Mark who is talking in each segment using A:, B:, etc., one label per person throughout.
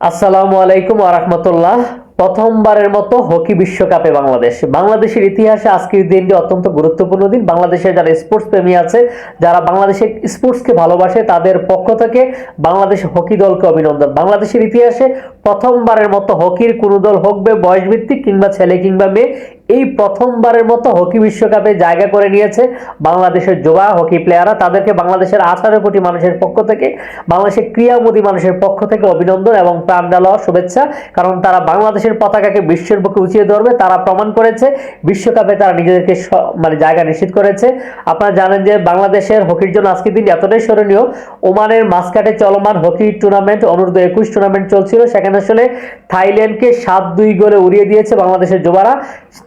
A: আসসালামু আলাইকুম আরহামতুল্লাহ প্রথমবারের মতো হকি বিশ্বকাপে বাংলাদেশ। বাংলাদেশের ইতিহাসে আজকের দিনটি অত্যন্ত গুরুত্বপূর্ণ দিন। বাংলাদেশের যারা স্পোর্টস প্রেমী আছে, যারা বাংলাদেশের স্পোর্টসকে ভালোবাসে, তাদের পক্ষ থেকে বাংলাদেশ হকি দলকে অভিনন্দন। বাংলাদেশের ইতিহাসে প্রথমবারের মতো হকির কোনো দল হোক বে বয়সভিত্তিক কিংবা ছেলে কিংবা মেয়ে, এই প্রথমবারের মতো হকি বিশ্বকাপে জায়গা করে নিয়েছে বাংলাদেশের যুবা হকি প্লেয়াররা। তাদেরকে বাংলাদেশের আঠারো কোটি মানুষের পক্ষ থেকে, বাংলাদেশের ক্রীড়ামোদী মানুষের পক্ষ থেকে অভিনন্দন এবং প্রাণ দেওয়া শুভেচ্ছা। কারণ তারা বাংলাদেশের পতাকাকে বিশ্বের বুকে উঁচিয়ে ধরবে, তারা প্রমাণ করেছে, বিশ্বকাপে তারা নিজেদেরকে মানে জায়গা নিশ্চিত করেছে। আপনারা জানেন যে বাংলাদেশের হকির জন্য আজকের দিন এতটাই স্মরণীয়। ওমানের মাসকাটে চলমান হকি টুর্নামেন্ট, অনূর্ধ্ব একুশ টুর্নামেন্ট চলছিল, সেখানে আসলে থাইল্যান্ডকে সাত দুই গোলে উড়িয়ে দিয়েছে বাংলাদেশের যুবারা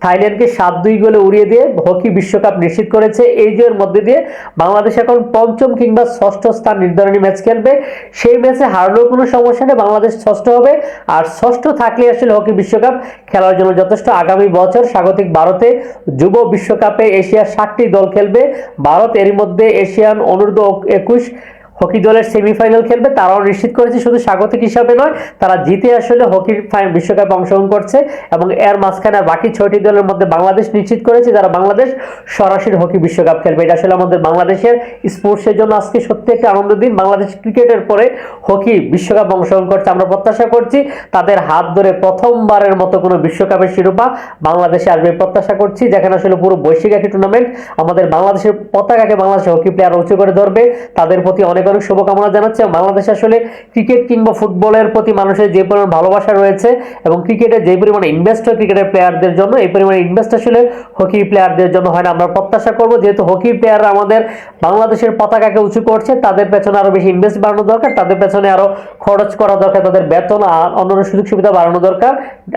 A: থাইল্যান্ডকে সাত দুই গোলে উড়িয়ে দিয়ে হকি বিশ্বকাপ নিশ্চিত করেছে। এই জয়ের মধ্যে দিয়ে বাংলাদেশ এখন পঞ্চম কিংবা ষষ্ঠ স্থান নির্ধারণী ম্যাচ খেলবে। সেই ম্যাচে হারলেও কোনো সমস্যা নেই, বাংলাদেশ ষষ্ঠ হবে। আর ষষ্ঠ থাকলে আসলে হকি বিশ্বকাপ খেলার জন্য যথেষ্ট আগামী বছর। স্বাগতিক ভারতে যুব বিশ্বকাপে এশিয়ার ষাটটি দল খেলবে। ভারত এরই মধ্যে এশিয়ান অনূর্ধ্ব একুশ হকি দলের সেমিফাইনাল খেলবে, তারাও নিশ্চিত করেছে শুধু স্বাগতিক হিসাবে নয়, তারা জিতে আসলে হকির বিশ্বকাপে অংশগ্রহণ করছে এবং এর মাঝখানে বাকি ছয়টি দলের মধ্যে বাংলাদেশ নিশ্চিত করেছে যারা বাংলাদেশ সরাসরি হকি বিশ্বকাপ খেলবে। এটা আসলে আমাদের বাংলাদেশের স্পোর্টসের জন্য আজকে সত্যি একটা আনন্দ দিন। বাংলাদেশ ক্রিকেটের পরে হকি বিশ্বকাপ অংশগ্রহণ করছে। আমরা প্রত্যাশা করছি তাদের হাত ধরে প্রথমবারের মতো কোনো বিশ্বকাপের শিরোপা বাংলাদেশে আসবে। প্রত্যাশা করছি যেখানে আসলে পুরো বৈশ্বিক একটি টুর্নামেন্ট আমাদের বাংলাদেশের পতাকাকে বাংলাদেশের হকি প্লেয়ার উঁচু করে ধরবে। তাদের প্রতি অনেক অনেক শুভকামনা জানাচ্ছি। এবং বাংলাদেশ আসলে ক্রিকেট কিংবা ফুটবলের প্রতি মানুষের যে পরিমাণ ভালোবাসা রয়েছে এবং ক্রিকেটে যে পরিমাণে ইনভেস্ট হয় ক্রিকেটের প্লেয়ারদের জন্য, এই পরিমাণে ইনভেস্ট আসলে হকি প্লেয়ারদের জন্য হয় না। আমরা প্রত্যাশা করব যেহেতু হকি প্লেয়াররা আমাদের বাংলাদেশের পতাকাকে উঁচু করছে, তাদের পেছনে আরও বেশি ইনভেস্ট বাড়ানো দরকার, তাদের পেছনে আরও খরচ করা দরকার, তাদের বেতন আর অন্যান্য সুযোগ সুবিধা বাড়ানো দরকার।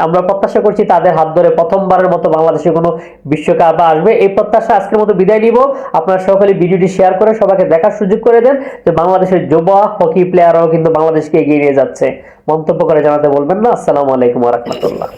A: আমরা প্রত্যাশা করছি তাদের হাত ধরে প্রথমবারের মতো বাংলাদেশে কোনো বিশ্বকাপ আসবে। এই প্রত্যাশা আজকের মতো বিদায় নিব। আপনারা সকলে ভিডিওটি শেয়ার করে সবাইকে দেখার সুযোগ করে দেন। যে বাংলাদেশের যুবা হকি প্লেয়াররাও কিন্তু বাংলাদেশকে এগিয়ে নিয়ে যাচ্ছে। মন্তব্য করে জানাতে বলবেন না। আসসালামু আলাইকুম রহমতুল্লাহ।